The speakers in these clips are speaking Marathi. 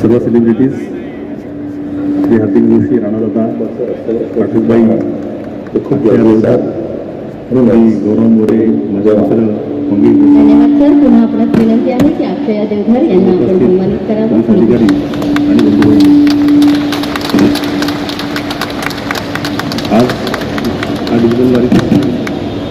सर्व सेलिब्रिटीज श्री हार्दिक जोशी राणादादा पाठकबाई मी गौरव मोरे माझे मित्र मंगेश सर पुन्हा आपणास विनंती आहे की अक्षया देवधर यांना आपण सन्मानित करावं अधिकारी आणि बंधू. आज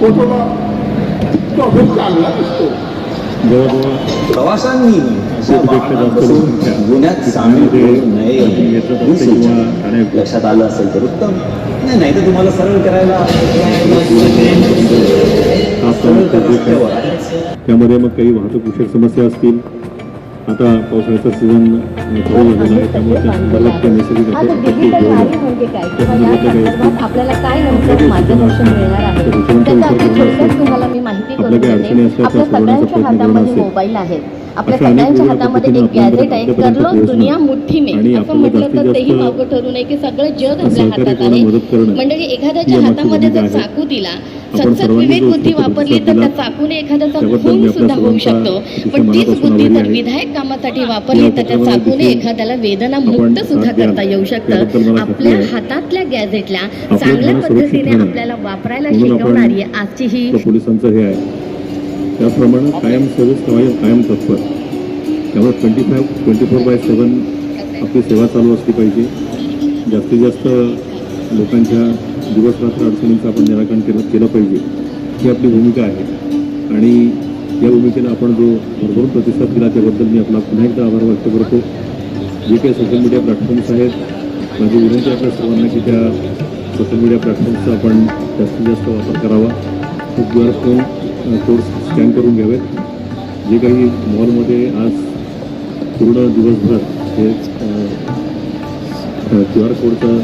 फोटोला तो अभ्यास चांगला दिसतो. प्रवाशांनी गुन्ह्यात सामील होऊ नये. लक्षात आलं असेल तर उत्तम. नाही नाही तर तुम्हाला सरळ करायला त्यामध्ये मग काही वाहतूक विषयक समस्या असतील. आता पावसाळ्याचा सीझन चालू झालेला आहे त्यामुळे त्या संदर्भात काही नैसर्गिक आता आपत्ती डिजिटल घेऊन वारी म्हणजे आपल्याला काय मार्गदर्शन मिळणार आहे? त्याचं तुम्हाला मी माहिती करून आपल्या सगळ्यांच्या हातामध्ये. मोबाईल आहेत आपल्या सगळ्यांच्या हातामध्ये एक गॅजेट आहे आपल्यापर्यंत कर लो पोहोचणं दुनिया मुठ्ठी में आणि असं म्हटलं तर तेही मागं ठरू नये की सगळं जग आपल्या हातात आहे म्हणजे एखाद्याच्या हातामध्ये जर. चाकू दिला सतत विवेक बुद्धी वापरली तर त्या चाकूने एखाद्याचा खून सुद्धा होऊ शकतो पण तीच बुद्धी जर. विधायक कामासाठी वापरली तर त्या चाकूने एखाद्याला वेदना मुक्त सुद्धा. करता येऊ शकतं आपल्या. हातातल्या गॅजेटला चांगल्या पद्धतीने आपल्याला वापरायला शिकवणारी आजची ही पोलिसांचं हे आहे. त्याचप्रमाणे कायम सर्व्हिस कायम कायम तत्पर. त्यामुळे twenty five twenty four by seven आपली सेवा चालू असली पाहिजे. जास्तीत जास्त लोकांच्या दिवस रात्र अडचणींचं आपण निराकरण केलं केलं पाहिजे. ही आपली भूमिका आहे. आणि या भूमिकेला आपण जो भरभरून प्रतिसाद दिला त्याबद्दल मी आपला पुन्हा एकदा आभार व्यक्त करतो. जे काही सोशल मीडिया प्लॅटफॉर्म्स आहेत माझी विनंती आपल्या सर्वांना की त्या सोशल मीडिया प्लॅटफॉर्म्सचा आपण जास्तीत जास्त वापर करावा. खूप वेळा कोर्स स्कॅन करून घ्यावेत. जे काही मॉलमध्ये आज पूर्ण दिवसभर हे क्यू आर कोडचं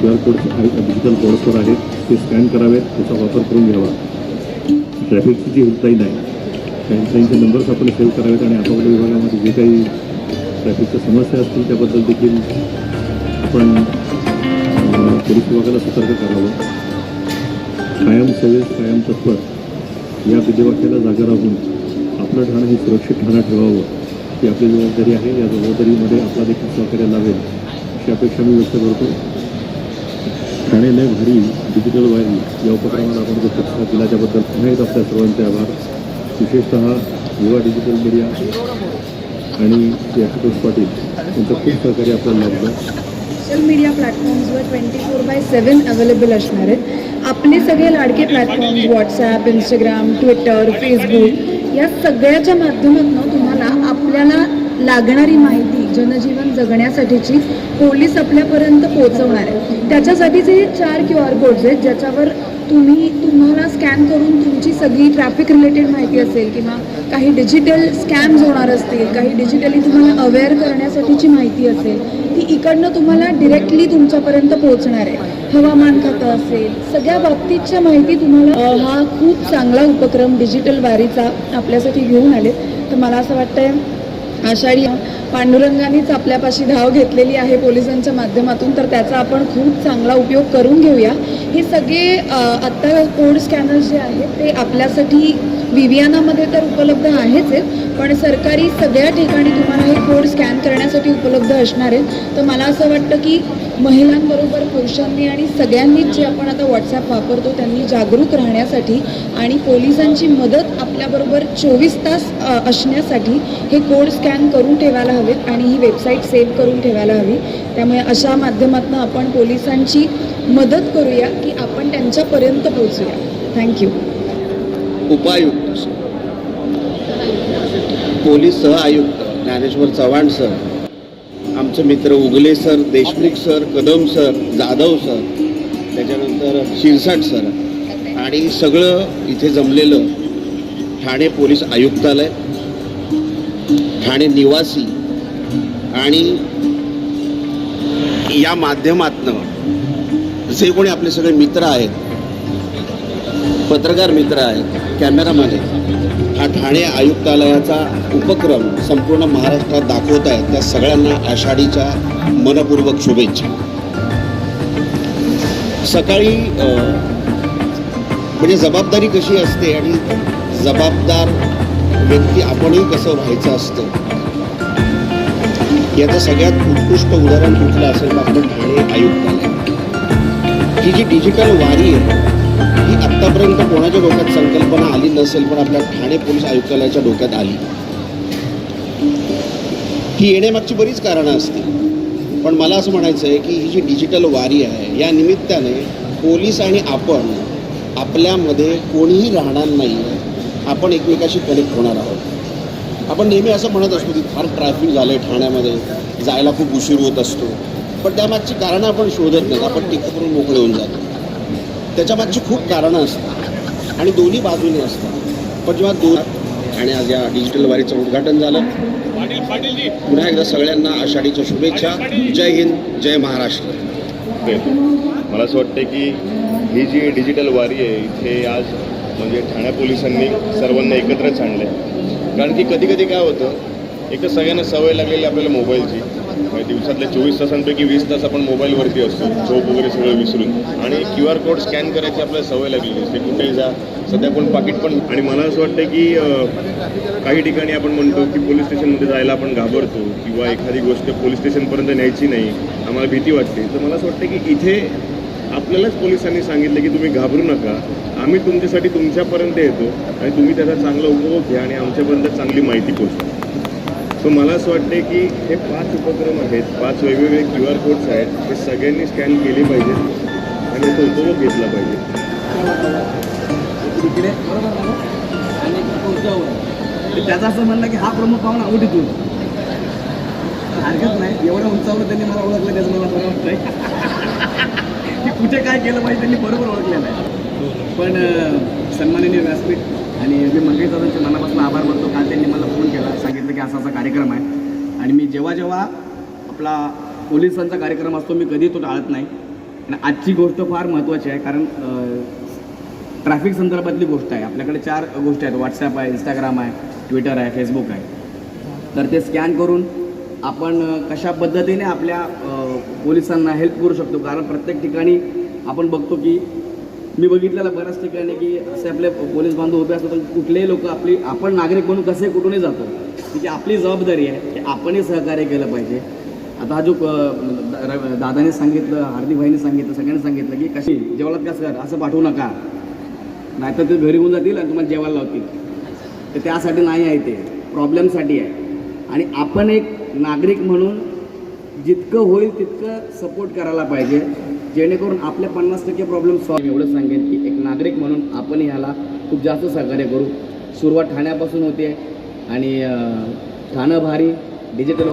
क्यू आर कोड डिजिटल कोड्सवर आहे ते स्कॅन करावेत त्याचा वापर करून घ्यावा. ट्रॅफिकची जी हेल्पलाईन आहे त्यांचे नंबर्स आपण सेव्ह करावेत आणि आपापल्या विभागामध्ये जे काही ट्रॅफिकच्या समस्या असतील त्याबद्दल देखील आपण पोलीस विभागाला सतर्क करावं. कायम सेवेस कायम तत्पर. या विधिवाक्याला जागा राहून आपलं ठाणं हे सुरक्षित ठाणं ठेवावं ही आपली जबाबदारी आहे. या जबाबदारीमध्ये आपला देखील सहकार्य लावेल अशी अपेक्षा मी व्यक्त करतो. ठाणे लय भारी डिजिटल वायरी या उपक्रमाला आपण जो प्रतिसाद दिला त्याबद्दल पुन्हा एकदा आपल्या सर्वांचे आभार. विशेषतः युवा डिजिटल मीडिया आणि ते आशुतोष पाटील यांचं खूप सहकार्य आपल्याला लाभलं. Social media प्लॅटफॉर्म्सवर twenty four by seven available असणार आहेत. आपले सगळे लाडके platforms WhatsApp Instagram Twitter Facebook या सगळ्याच्या माध्यमातून तुम्हाला आपल्याला लागणारी माहिती जनजीवन जगण्यासाठीची पोलीस आपल्यापर्यंत पोहोचवणार आहे. त्याच्यासाठीचे चार क्यू आर कोड्स आहेत ज्याच्यावर तुम्ही तुम्हाला स्कॅन करून तुमची सगळी ट्रॅफिक रिलेटेड माहिती असेल किंवा काही डिजिटल स्कॅम्स होणार असतील काही डिजिटली तुम्हाला अवेअर करण्यासाठीची माहिती असेल ती इकडनं तुम्हाला डिरेक्टली तुमच्यापर्यंत पोहोचणार आहे. हवामान खातं असेल सगळ्या बाबतीतच्या माहिती तुम्हाला हा खूप चांगला उपक्रम डिजिटल वारीचा आपल्यासाठी घेऊन आले तर मला असं वाटतं आषाढी पांडुरंगानेच आपल्यापाशी धाव घेतलेली आहे पोलिसांच्या माध्यमातून तर त्याचा आपण खूप चांगला उपयोग करून घेऊया. हे सगळे आत्ता कोड स्कॅनर्स जे आहेत ते आपल्यासाठी विवियानामध्ये तर उपलब्ध आहेच आहेत पण सरकारी सगळ्या ठिकाणी तुम्हाला हे कोड स्कॅन करण्यासाठी उपलब्ध असणार आहेत. तर मला असं वाटतं की महिलांबरोबर पुरुषांनी आणि सगळ्यांनीच जे आपण आता व्हॉट्सॲप वापरतो त्यांनी जागरूक राहण्यासाठी आणि पोलिसांची मदत आपल्याबरोबर चोवीस तास असण्यासाठी हे कोड स्कॅन करून ठेवायला हवेत आणि ही वेबसाईट सेव्ह करून ठेवायला हवी. त्यामुळे अशा माध्यमातून आपण पोलिसांची मदत करूया की आपण त्यांच्यापर्यंत पोहोचूया. थँक्यू उपायुक्त पोलीस सह आयुक्त ज्ञानेश्वर चव्हाण सर आमचे मित्र Ugale sir Deshmukh sir Kadam sir Jadhav sir त्याच्यानंतर शिरसाट सर आणि सगळं इथे जमलेलं ठाणे पोलीस आयुक्तालय ठाणे निवासी आणि या माध्यमातनं जे कोणी आपले सगळे मित्र आहेत पत्रकार मित्र आहेत कॅमेरामॅन आहेत हा ठाणे आयुक्तालयाचा उपक्रम संपूर्ण महाराष्ट्रात दाखवत आहेत त्या सगळ्यांना आषाढीच्या मनपूर्वक शुभेच्छा. सकाळी म्हणजे जबाबदारी कशी असते आणि जबाबदार व्यक्ती आपणही कसं व्हायचं असतं याचं सगळ्यात उत्कृष्ट उदाहरण कुठलं असेल तर आपलं ठाणे आयुक्तालय. ही जी डिजिटल वारी आहे ही आत्तापर्यंत कोणाच्या डोक्यात संकल्पना आली नसेल पण आपल्या ठाणे पोलीस आयुक्तालयाच्या डोक्यात आली. ही येण्यामागची बरीच कारणं असतील. पण मला असं म्हणायचं आहे की ही जी डिजिटल वारी आहे या निमित्ताने पोलीस आणि आपण आपल्यामध्ये कोणीही राहणार नाही आपण एकमेकाशी कनेक्ट होणार आहोत. आपण नेहमी असं म्हणत असतो की फार ट्रॅफिक झालं आहे ठाण्यामध्ये जायला खूप उशीर होत असतो. पण त्यामागची कारणं आपण शोधत नाही आपण टिकट करून मोकळे होऊन जातो. त्याच्यामागची खूप कारणं असतात. आणि दोन्ही बाजूने असतात. पण जेव्हा दोन आणि आज या डिजिटल वारीचं उद्घाटन झालं पुन्हा एकदा सगळ्यांना आषाढीच्या शुभेच्छा. जय हिंद जय महाराष्ट्र. मला असं वाटतं की ही जी डिजिटल वारी आहे इथे आज म्हणजे ठाणे पोलिसांनी सर्वांना एकत्रच आणलं आहे कारण की कधी कधी काय होतं एक तर सगळ्यांना सवय लागलेली आपल्याला मोबाईलची. म्हणजे दिवसातल्या चोवीस तासांपैकी वीस तास आपण मोबाईलवरती असतो झोप वगैरे सगळं विसरून. आणि क्यू आर कोड स्कॅन करायची आपल्याला सवय लागलेली असते कुठेही जा सध्या कोण पाकिट पण आणि मला असं वाटतं की काही ठिकाणी आपण म्हणतो की पोलीस स्टेशनमध्ये जायला आपण घाबरतो किंवा एखादी गोष्ट पोलीस स्टेशनपर्यंत न्यायची नाही आम्हाला भीती वाटते. तर मला असं वाटतं की इथे आपल्यालाच पोलिसांनी सांगितलं की तुम्ही घाबरू नका. आम्ही तुमच्यासाठी तुमच्यापर्यंत येतो आणि तुम्ही त्याचा चांगला उपभोग घ्या आणि आमच्यापर्यंत चांगली माहिती पोचवा सो मला असं वाटते की हे पाच उपक्रम आहेत पाच वेगवेगळे क्यू आर कोड्स आहेत हे सगळ्यांनी स्कॅन केले पाहिजेत आणि याचा उपभोग घेतला पाहिजे. हो? त्याचं असं म्हणलं की हा प्रमुख पाहुणा आवडीतून. हरकत नाही एवढ्या उंचावर त्यांनी मला ओळखलं त्याचं मला बरं वाटतंय. की कुठे काय केलं पाहिजे त्यांनी बरोबर ओळखलेलं आहे. पण सन्माननीय व्यासपीठ आणि मी मंगेश मनापासून आभार मानतो. काल त्यांनी मला फोन केला सांगितलं की असा असा कार्यक्रम आहे. आणि मी जेव्हा जेव्हा आपला पोलिसांचा कार्यक्रम असतो मी कधी तो टाळत नाही. आणि आजची गोष्ट फार महत्त्वाची आहे कारण ट्रॅफिक संदर्भातली गोष्ट आहे. आपल्याकडे चार गोष्टी आहेत. व्हॉट्सॲप आहे इंस्टाग्राम आहे ट्विटर आहे फेसबुक आहे. तर ते स्कॅन करून आपण कशा पद्धतीने आपल्या पोलिसांना हेल्प करू शकतो? कारण प्रत्येक ठिकाणी आपण बघतो की मी बघितलेलं बऱ्याच ठिकाणी की असे आपले पोलीस बांधव उभे असतात कुठलेही लोक आपली आपण नागरिक म्हणून कसे कुठूनही जातो. की आपली जबाबदारी आहे की आपणही सहकार्य केलं पाहिजे. आता हा जो दादाने सांगितलं हार्दिकभाईने सांगितलं सगळ्यांनी सांगितलं की कशी जेवलात का सर असं पाठवू नका. नाहीतर ते घरी होऊन जातील आणि तुम्हाला जेवायला लावतील. तर त्यासाठी नाही आहे ते. प्रॉब्लेमसाठी आहे. आणि आपण एक नागरिक म्हणून जितकं होईल तितकं सपोर्ट करायला पाहिजे. जेणेकरून आपले पन्नास टक्के प्रॉब्लेम सॉल्व एवढं सांगेन की एक नागरिक म्हणून आपण ह्याला खूप जास्त सहकार्य करू. सुरुवात ठाण्यापासून होते आणि ठाणं भारी डिजिटल